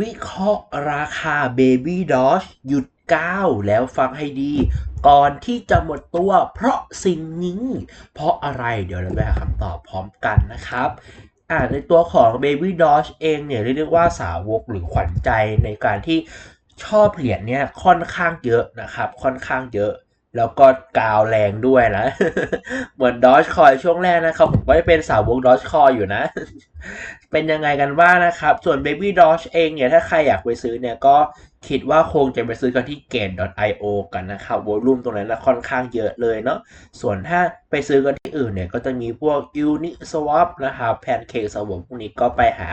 วิเคราะห์ราคา Baby Doge หยุดก้าวแล้วฟังให้ดี ก่อนที่จะหมดตัวเพราะสิ่งนี้ เพราะอะไรเดี๋ยวเราไปหาคำตอบพร้อมกันนะครับอ่าในตัวของ Baby Doge เองเนี่ยเรียกว่าสาวกหรือขวัญใจในการที่ชอบเหรียญเนี่ยค่อนข้างเยอะนะครับ ค่อนข้างเยอะ แล้วก็กาวแรงด้วยนะ เหมือนดอ g คอยช่วงแรกนะครับผมก็เป็นสาวกดอ g คอยอยู่นะ เป็นยังไงกันบ้างนะครับ ส่วน Baby Doge เองเนี่ย ถ้าใครอยากไปซื้อเนี่ยก็คิดว่าคงจะไปซื้อกันที่ Gain.io กันนะครับวอลุ่มตรงนั้นนะค่อนข้างเยอะเลยเนาะ ส่วนถ้าไปซื้อกันที่อื่นเนี่ย ก็จะมีพวก Uniswap นะครับ Pancake Swap พวกนี้ก็ไปหา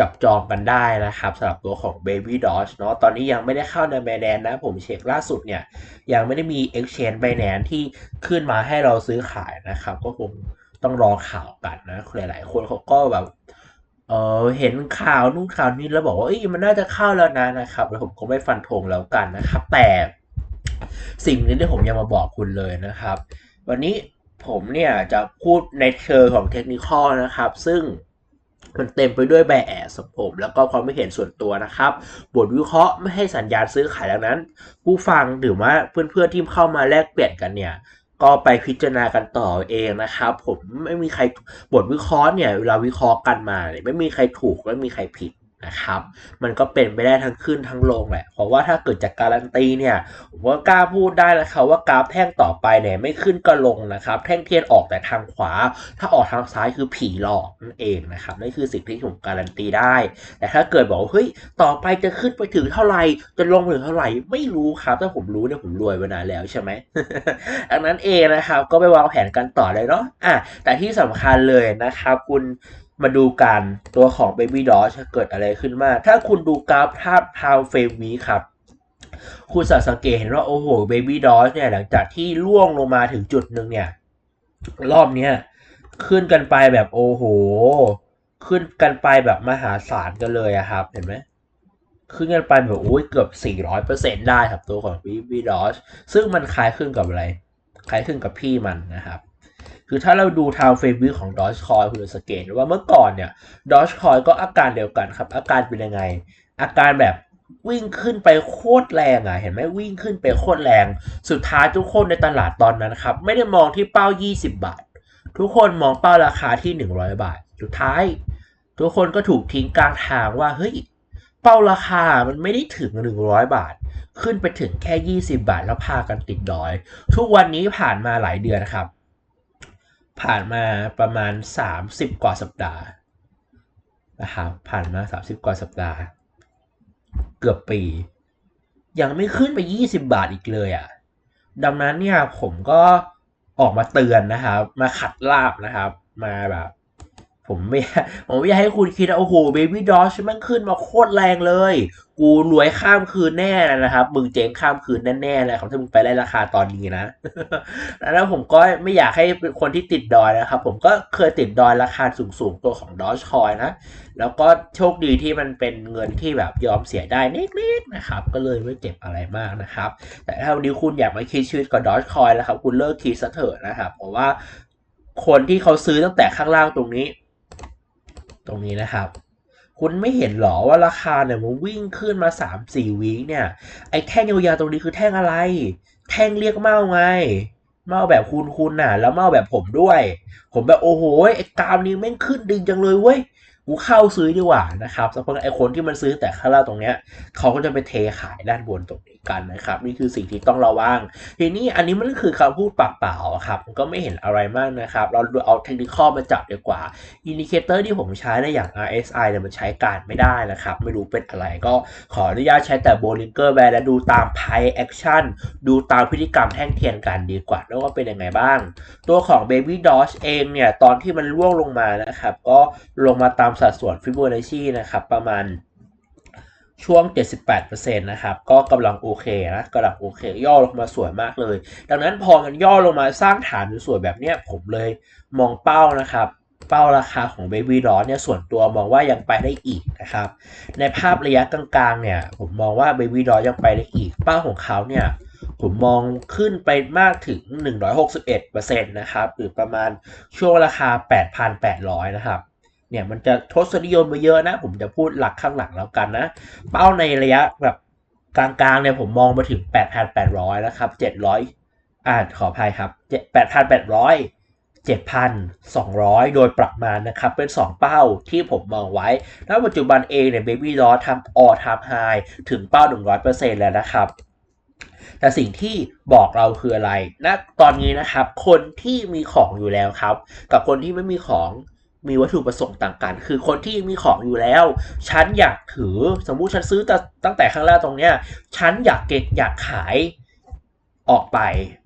จับจองกันได้นะครับสำหรับตัวของ Baby Doge เนาะตอนนี้ยังไม่ได้เข้าใน Binance นะ ผมเช็คล่าสุดเนี่ย ยังไม่ได้มี Exchange Binance ที่ขึ้นมาให้เราซื้อขายนะครับ ก็คงต้องรอข่าวกันนะหลายๆ คนเขาก็แบบเออเห็นข่าวนู่นข่าวนี้แล้วบอกว่าเอ้ยมันน่าจะเข้าแล้วนะนะครับแล้วผมก็ไม่ฟันธงแล้วกันนะครับ แต่สิ่งนี้ที่ผมยังมาบอกคุณเลยนะครับ วันนี้ผมเนี่ยจะพูดในเชิงของเทคนิคนะครับ ซึ่ง มันเต็มไปด้วยแบแอสผม แล้วก็ความไม่เห็นส่วนตัวนะครับ บทวิเคราะห์ไม่ให้สัญญาณซื้อขายดังนั้น ผู้ฟังหรือว่าเพื่อนๆที่เข้ามาแลกเปลี่ยนกันเนี่ยก็ไปพิจารณากันต่อเองนะครับ ผมไม่มีใครบทวิเคราะห์เนี่ยเวลาวิเคราะห์กันมาเนี่ยไม่มีใครถูกไม่มีใครผิด นะครับ มันก็เป็นไปได้ทั้งขึ้นทั้งลงแหละ เพราะว่าถ้าเกิดจากการันตีเนี่ยผมว่ากล้าพูดได้แล้วครับว่ากราฟแท่งต่อไปเนี่ยไม่ขึ้นก็ลงนะครับ แท่งเทียนออกแต่ทางขวา ถ้าออกทางซ้ายคือผีหลอกนั่นเองนะครับนั่นคือสิ่งที่ผมการันตีได้ แต่ถ้าเกิดบอกว่าเฮ้ยต่อไปจะขึ้นไปถึงเท่าไหร่จะลงไปถึงเท่าไหร่ไม่รู้ครับถ้าผมรู้เนี่ยผมรวยไปนานแล้วใช่ไหมดังนั้นเองนะครับก็ไปวางแผนกันต่อเลยเนาะอะแต่ที่สำคัญเลยนะครับคุณ มาดูกันตัวของ Baby d o จะเกิดอะไรขึ้นมาก ถ้าคุณดูกราฟภาพทาวเฟรมวีครับ คุณสังเกตเห็นว่า โอ้โห Baby Doll เนี่ยหลังจากที่ล่วงลงมาถึงจุดหนึ่งเนี่ย รอบเนี้ยขึ้นกันไปแบบโอ้โห ขึ้นกันไปแบบมหาศาลกันเลยอะครับ เห็นไหมขึ้นกันไปแบบโอ้ยเกือบ 400%ได้ครับตัวของ Baby Doll ซึ่งมันคล้ายคลึงกับอะไร คล้ายคลึงกับพี่มันนะครับ คือถ้าเราดูทาวเฟรมวิวของ Doge Coin คุณจะสังเกตว่าเมื่อก่อนเนี่ย Doge Coin ก็อาการเดียวกันครับ อาการเป็นยังไง อาการแบบวิ่งขึ้นไปโคตรแรงอะ เห็นไหมวิ่งขึ้นไปโคตรแรง สุดท้ายทุกคนในตลาดตอนนั้นครับ ไม่ได้มองที่เป้า 20 บาท ทุกคนมองเป้าราคาที่ 100 บาท สุดท้าย ทุกคนก็ถูกทิ้งกลางทางว่าเฮ้ยเป้าราคามันไม่ได้ถึง 100 บาท ขึ้นไปถึงแค่ 20 บาทแล้วพากันติดดอย ทุกวันนี้ผ่านมาหลายเดือนครับ ผ่านมาประมาณ 30 กว่าสัปดาห์นะครับผ่านมา 30 กว่าสัปดาห์ เกือบปี ยังไม่ขึ้นไป 20 บาทอีกเลยอะ่ะดังนั้นเนี่ยผมก็ออกมาเตือนนะครับ มาขัดลาบนะครับ มาแบบ ผมไม่ผมไม่อยากให้คุณคิดว่าโอ้โหเบบี้ดอชมันขึ้นมาโคตรแรงเลย กูรวยข้ามคืนแน่นะครับ มึงเจ๊งข้ามคืนแน่ๆเลยครับถ้ามึงไปไล่ราคาตอนนี้นะ แล้วผมก็ไม่อยากให้คนที่ติดดอยนะครับ ผมก็เคยติดดอยราคาสูงๆตัวของดอชคอยนะ แล้วก็โชคดีที่มันเป็นเงินที่แบบยอมเสียได้นิดๆนะครับ ก็เลยไม่เจ็บอะไรมากนะครับ แต่ถ้าวันนี้คุณอยากมาคิดชีวิตกับดอชคอยแล้วครับ คุณเลิกคิดซะเถอะนะครับ เพราะว่าคนที่เขาซื้อตั้งแต่ข้างล่างตรงนี้ ตรงนี้นะครับ คุณไม่เห็นหรอว่าราคาเนี่ยมันวิ่งขึ้นมา 3 4วีคเนี่ยไอ้แท่งยาวๆตรงนี้คือแท่งอะไร แท่งเรียกเมาไงเมาแบบคุณคุณน่ะ แล้วเมาแบบผมด้วย ผมแบบโอ้โหไอ้กรามนี้แม่งขึ้นดึงจังเลยเว้ยกูเข้าซื้อดีกว่านะครับสำหรับไอ้คนที่มันซื้อแต่ข้างล่างตรงเนี้ยเขาก็จะไปเทขายด้านบนตรงนี้ กันนะครับนี่คือสิ่งที่ต้องระวัง ทีนี้อันนี้มันก็คือคำพูดปากเปล่าครับก็ไม่เห็นอะไรมากนะครับ เราเอาเทคนิคมาจับดีกว่าอินดิเคเตอร์ที่ผมใช้ในอย่าง RSI เนี่ยมันใช้การไม่ได้นะครับ ไม่รู้เป็นอะไรก็ขออนุญาตใช้แต่ Bollinger Band และดูตาม Price Action ดูตามพฤติกรรมแท่งเทียนกันดีกว่าแล้วว่าเป็นยังไงบ้าง ตัวของ Baby Doge เองเนี่ย ตอนที่มันร่วงลงมานะครับ ก็ลงมาตามสัดส่วน Fibonacci นะครับ ประมาณ ช่วง 78%นะครับ ก็กำลังโอเคนะกำลังโอเค ย่อลงมาสวยมากเลย ดังนั้นพอมันย่อลงมาสร้างฐานสวยแบบเนี้ยผมเลยมองเป้านะครับเป้าราคาของ Baby Doll เนี่ยส่วนตัวมองว่ายังไปได้อีกนะครับ ในภาพระยะกลางๆเนี่ยผมมองว่า Baby Doll ยังไปได้อีก เป้าของเขาเนี่ยผมมองขึ้นไปมากถึง 161%นะครับหรือประมาณช่วงราคา 8,800 นะครับ เนี่ยมันจะทศนิยมไปเยอะนะ ผมจะพูดหลักข้างหลังแล้วกันนะ เป้าในระยะแบบกลางๆเนี่ยผมมองมาถึง 8,800 นะครับ 700 อ่าขออภัยครับ 8,800 7,200 โดยประมาณนะครับ เป็น 2 เป้าที่ผมมองไว้ ณ ปัจจุบันเองเนี่ย Baby d o ทำ all time high ถึงเป้า 100%แล้วนะครับ แต่สิ่งที่บอกเราคืออะไรณนะตอนนี้นะครับ คนที่มีของอยู่แล้วครับ กับคนที่ไม่มีของ มีวัตถุประสงค์ต่างกัน คือคนที่มีของอยู่แล้ว ฉันอยากถือ สมมุติฉันซื้อต,ตั้งแต่ข้างล่างตรงเนี้ย ฉันอยากเก็บอยากขายออกไป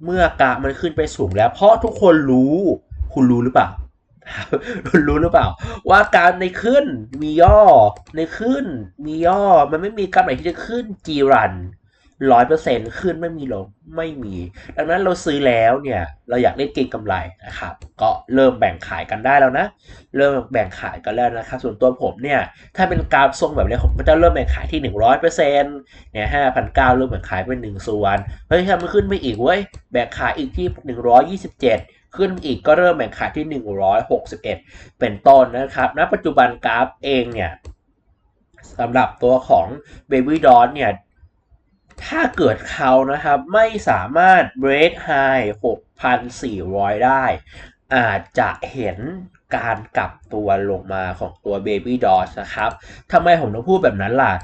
เมื่อกามันขึ้นไปสูงแล้ว เพราะทุกคนรู้ คุณรู้หรือเปล่าคุณรู้หรือเปล่า ว่าการในขึ้นมีย่อ ในขึ้นมีย่อ มันไม่มีการไหนที่จะขึ้นจีรัน ร้อยเปอร์เซ็นต์ขึ้นไม่มีลงไม่มี ดังนั้นเราซื้อแล้วเนี่ย เราอยากเล่นเก็งกำไรนะครับ ก็เริ่มแบ่งขายกันได้แล้วนะ เริ่มแบ่งขายกันแล้วนะครับ ส่วนตัวผมเนี่ย ถ้าเป็นกราฟทรงแบบนี้ผมก็จะเริ่มแบ่งขายที่100%เปอร์เซ็นเนี่ยห้าพันเก้าเริ่มแบ่งขายเป็นหนึ่งส่วนเฮ้ยถ้ามันขึ้นไปอีกเว้ยแบ่งขายอีกที่127ขึ้นอีกก็เริ่มแบ่งขายที่ 161 เป็นต้นนะครับ ณ ปัจจุบันกราฟเองเนี่ยสำหรับตัวของ Baby d o l เนี่ย ถ้าเกิดเขานะครับไม่สามารถ break high 6,400 ได้ อาจจะเห็นการกลับตัวลงมาของตัว Baby d o s นะครับทำไมผมต้องพูดแบบนั้นล่ะ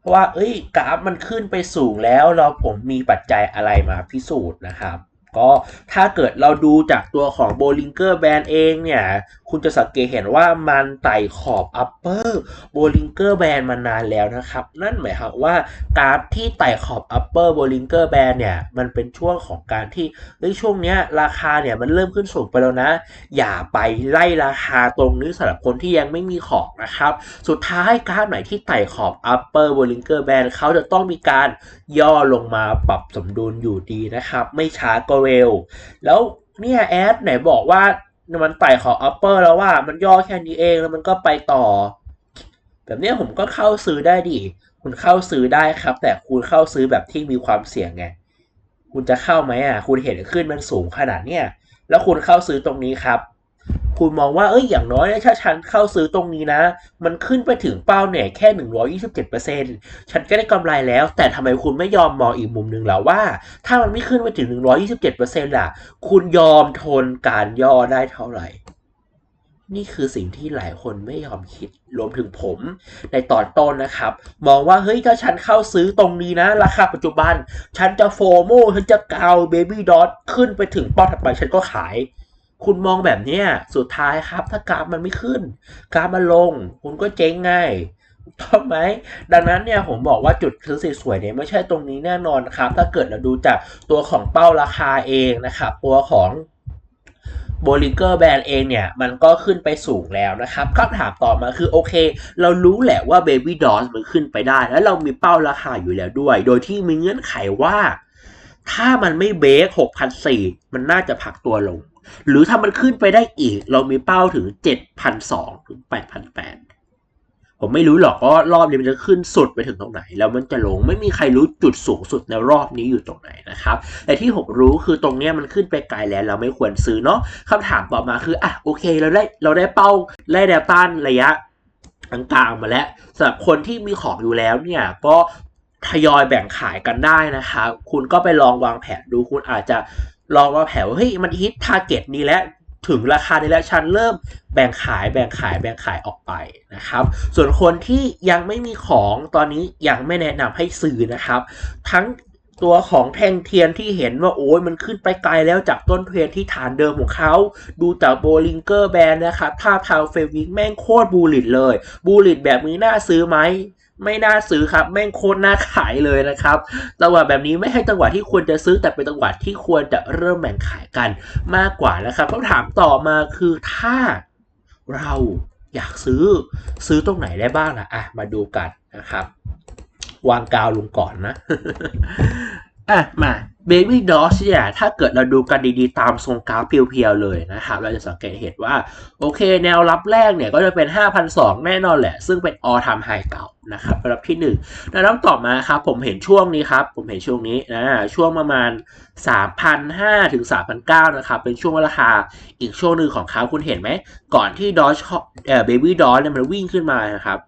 เพราะว่า เอ้ยกราฟมันขึ้นไปสูงแล้วเราผมมีปัจจัยอะไรมาพิสูจน์นะครับ ก็ถ้าเกิดเราดูจากตัวของ Bollinger Band เองเนี่ย คุณจะสังเกตเห็นว่ามันไต่ขอบ Upper Bollinger Band มานานแล้วนะครับ นั่นหมายความว่ากราฟที่ไต่ขอบ Upper Bollinger Band เนี่ย มันเป็นช่วงของการที่ในช่วงเนี้ยราคาเนี่ยมันเริ่มขึ้นสูงไปแล้วนะ อย่าไปไล่ราคาตรงนี้สำหรับคนที่ยังไม่มีของนะครับ สุดท้ายกราฟไหนที่ไต่ขอบ Upper Bollinger Band เขาจะต้องมีการย่อลงมาปรับสมดุลอยู่ดีนะครับ ไม่ช้าก็เวล แล้วเนี่ยแอดไหนบอกว่ามันไต่ขออัปเปอร์แล้วว่ามันย่อแค่นี้เองแล้วมันก็ไปต่อ แบบนี้ผมก็เข้าซื้อได้ดิ คุณเข้าซื้อได้ครับ แต่คุณเข้าซื้อแบบที่มีความเสี่ยงไง คุณจะเข้าไหมอะ คุณเห็นขึ้นมันสูงขนาดเนี้ยแล้วคุณเข้าซื้อตรงนี้ครับ คุณมองว่าเอ้ยอย่างน้อยถ้าฉันเข้าซื้อตรงนี้นะ มันขึ้นไปถึงเป้าเนี่ยแค่ 127%ฉันก็ได้กำไรแล้ว แต่ทำไมคุณไม่ยอมมองอีกมุมหนึ่งล้วว่า ถ้ามันไม่ขึ้นไปถึง 127%ล่ะ คุณยอมทนการย่อได้เท่าไหร่นี่คือสิ่งที่หลายคนไม่ยอมคิดรวมถึงผม ในตอนต้นนะครับ มองว่าเฮ้ยถ้าฉันเข้าซื้อตรงนี้นะ ราคาปัจจุบัน ฉันจะโฟโมฉันจะกาวเบบี้ดอทขึ้นไปถึงเป้าถัดไปฉันก็ขาย คุณมองแบบนี้สุดท้ายครับ ถ้ากราฟมันไม่ขึ้น กราฟมันลง คุณก็เจ๊งง่ายถูกไหม ดังนั้นเนี่ยผมบอกว่าจุดซื้อสวยๆเนี่ยไม่ใช่ตรงนี้แน่นอนครับ ถ้าเกิดเราดูจากตัวของเป้าราคาเองนะครับ ตัวของโบลิเกอร์แบรนด์เองเนี่ย มันก็ขึ้นไปสูงแล้วนะครับคำถามต่อมาคือโอเค เรารู้แหละว่า Baby d o l มันขึ้นไปได้ แล้วเรามีเป้าราคาอยู่แล้วด้วย โดยที่มีเงื่อนไขว่า ถ้ามันไม่เบรก6,400มันน่าจะพักตัวลง หรือถ้ามันขึ้นไปได้อีก เรามีเป้าถึง 7,200ถึง8,800 ผมไม่รู้หรอกว่ารอบนี้มันจะขึ้นสุดไปถึงตรงไหน แล้วมันจะลงไม่มีใครรู้จุดสูงสุดในรอบนี้อยู่ตรงไหนนะครับ แต่ที่ผมรู้คือตรงนี้มันขึ้นไปไกลแล้วเราไม่ควรซื้อเนาะคำถามต่อมาคืออะโอเคเราได้เราได้เป้าได้แนวต้านระยะต่างๆมาแล้วสำหรับคนที่มีของอยู่แล้วเนี่ยก็ทยอยแบ่งขายกันได้นะครับคุณก็ไปลองวางแผนดู คุณอาจจะ ลองมาแผวเฮ้ยมันฮิตทาร์เก็ตนี้แล้วถึงราคานี้แล้วฉันเริ่มแบ่งขายแบ่งขายแบ่งขายออกไปนะครับ ส่วนคนที่ยังไม่มีของตอนนี้ยังไม่แนะนำให้ซื้อนะครับ ทั้งตัวของแท่งเทียนที่เห็นว่าโอ้ยมันขึ้นไปไกลแล้วจากต้นเทียนที่ฐานเดิมของเขา ดูจากโบลิงเกอร์แบนนะครับถ้าทาวเฟวิกแม่งโคตรบูลิตเลย บูลิตแบบนี้น่าซื้อไหม ไม่น่าซื้อครับ แม่งโคตรน่าขายเลยนะครับจังหวะแบบนี้ไม่ให้จังหวะที่ควรจะซื้อแต่เป็นจังหวะที่ควรจะเริ่มแบ่งขายกันมากกว่านะครับคำถามต่อมาคือถ้าเราอยากซื้อซื้อตรงไหนได้บ้างนะอะมาดูกันนะครับ วางกาวลงก่อนนะ อะมา Baby Doge เนี่ยถ้าเกิดเราดูกันดีๆ ตามทรงกราฟเพียวๆเลยนะครับ เราจะสังเกตเห็นว่า โอเคแนวรับแรกเนี่ยก็จะเป็น5,200แน่นอนแหละ ซึ่งเป็น all time high เก่านะครับระดับที่1แนวรับต่อมาครับผมเห็นช่วงนี้ครับ ผมเห็นช่วงนี้นะช่วงประมาณ 3,500 ถึง 3,900 นะครับ เป็นช่วงราคาอีกช่วงหนึ่งของเขาคุณเห็นไหม ก่อนที่ Doge เอ่อ Baby Doge เนี่ยมันวิ่งขึ้นมานะครับ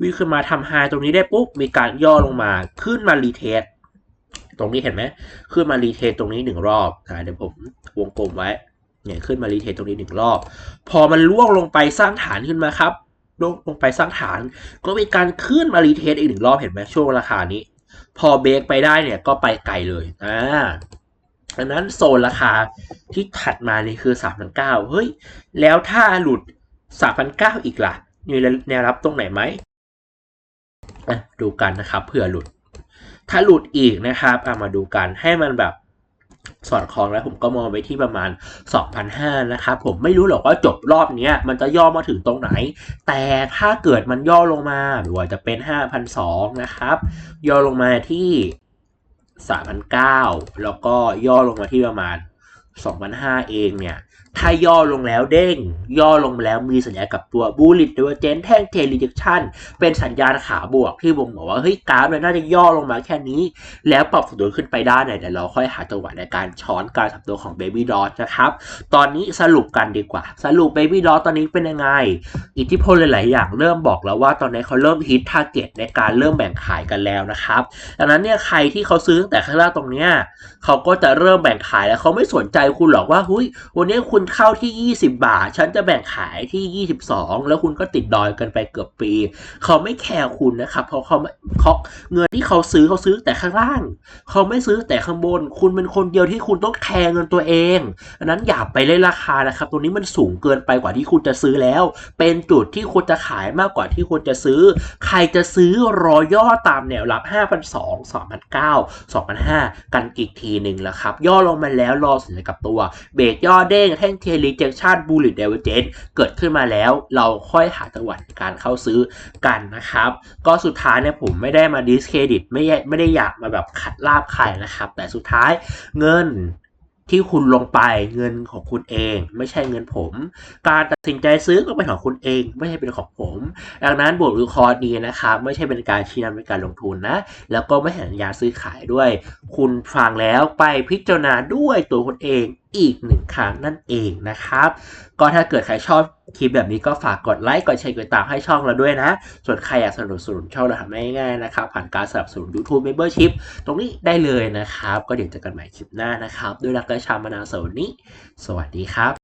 วิ่งขึ้นมาทำไฮตรงนี้ได้ปุ๊บมีการย่อลงมาขึ้นมารีเทส ตรงนี้เห็นไหมขึ้นมารีเทสตรงนี้หนึ่งรอบอ่าเดี๋ยวผมวงกลมไว้เนี่ยขึ้นมารีเทสตรงนี้หนึ่งรอบ พอมันล่วงลงไปสร้างฐานขึ้นมาครับล่วงลงไปสร้างฐาน ก็มีการขึ้นมารีเทสอีกหนึ่งรอบเห็นไหมช่วงราคานี้ พอเบรกไปได้เนี่ยก็ไปไกลเลยอ่าดังนั้นโซนราคาที่ถัดมานี่คือ 3,900เฮ้ย แล้วถ้าหลุด 3,900 อีกล่ะมีแนวรับตรงไหนไหมดูกันนะครับเผื่อหลุด ถ้าหลุดอีกนะครับอะมาดูกันให้มันแบบสอดคล้องแล้วผมก็มองไปที่ประมาณ2,500นะครับผมไม่รู้หรอกว่าจบรอบนี้มันจะย่อมาถึงตรงไหน แต่ถ้าเกิดมันย่อลงมาหรือว่าจะเป็น5,200นะครับ ย่อลงมาที่3,900แล้วก็ย่อลงมาที่ประมาณ2,500เองเนี่ย ถ้าย่อลงแล้วเด้ง ย่อลงแล้วมีสัญญาณกับตัว bullish divergence แท่ง tail rejection เป็นสัญญาณขาบวกที่ผมบอกว่าเฮ้ยกราฟเนี่ยน่าจะย่อลงมาแค่นี้ แล้วปรับสมดุลขึ้นไปได้เนี่ยเดี๋ยวเราค่อยหาจังหวะในการช้อนการสับตัวของ baby dot นะครับ ตอนนี้สรุปกันดีกว่า สรุป baby dot ตอนนี้เป็นยังไง อิทธิพลหลาย ๆ อย่างเริ่มบอกแล้วว่าตอนนี้เขาเริ่มฮิต target ในการเริ่มแบ่งขายกันแล้วนะครับดังนั้นเนี่ยใครที่เขาซื้อตั้งแต่ข้างล่างตรงเนี้ยเขาก็จะเริ่มแบ่งขายแล้วเขาไม่สนใจคุณหรอกว่าหุยวันนี้คุณเข้าที่ 20 บาท ฉันจะแบ่งขายที่ 22 แล้วคุณก็ติดดอยกันไปเกือบปี เขาไม่แคร์คุณนะครับเพราะเขาเขาเงินที่เขาซื้อเขาซื้อแต่ข้างล่าง เขาไม่ซื้อแต่ข้างบน คุณเป็นคนเดียวที่คุณต้องแคร์เงินตัวเองดังนั้นอย่าไปเล่นราคานะครับตรงนี้มันสูงเกินไปกว่าที่คุณจะซื้อแล้ว เป็นจุดที่คุณจะขายมากกว่าที่คุณจะซื้อ ใครจะซื้อรอย่อตามแนวรับ 5,200 2,900 2,500กันอีกทีหนึ่งแล้วครับ ย่อลงมาแล้วรอสัญญากับตัว เบรกย่อเด้งแท่งเทลิเจคชันบูลลิตเดเวเจนเกิดขึ้นมาแล้วเราค่อยหาจังหวะในการเข้าซื้อกันนะครับ ก็สุดท้ายเนี่ยผมไม่ได้มาดิสเครดิตไม่ไม่ได้อยากมาแบบขัดลาบใครนะครับ แต่สุดท้ายเงิน ที่คุณลงไปเงินของคุณเอง ไม่ใช่เงินผม การตัดสินใจซื้อก็เป็นของคุณเอง ไม่ใช่เป็นของผม ดังนั้นบทวิเคราะห์นี้นะครับไม่ใช่เป็นการชี้นำในการลงทุนนะ แล้วก็ไม่เห็นสัญญาซื้อขายด้วย คุณฟังแล้วไปพิจารณาด้วยตัวคุณเองอีกหนึ่งครั้งนั่นเองนะครับ ก็ถ้าเกิดใครชอบ คลิปแบบนี้ก็ฝากกดไลค์ กดแชร์ กดติดตามให้ช่องเราด้วยนะ ส่วนใครอยากสนับสนุนช่องเราทำง่ายๆนะครับ ผ่านการสนับสนุน YouTube Membership ตรงนี้ได้เลยนะครับ ก็เดี๋ยวเจอกันใหม่คลิปหน้านะครับ ด้วยรักและชามมนาสวัสดีสวัสดีครับ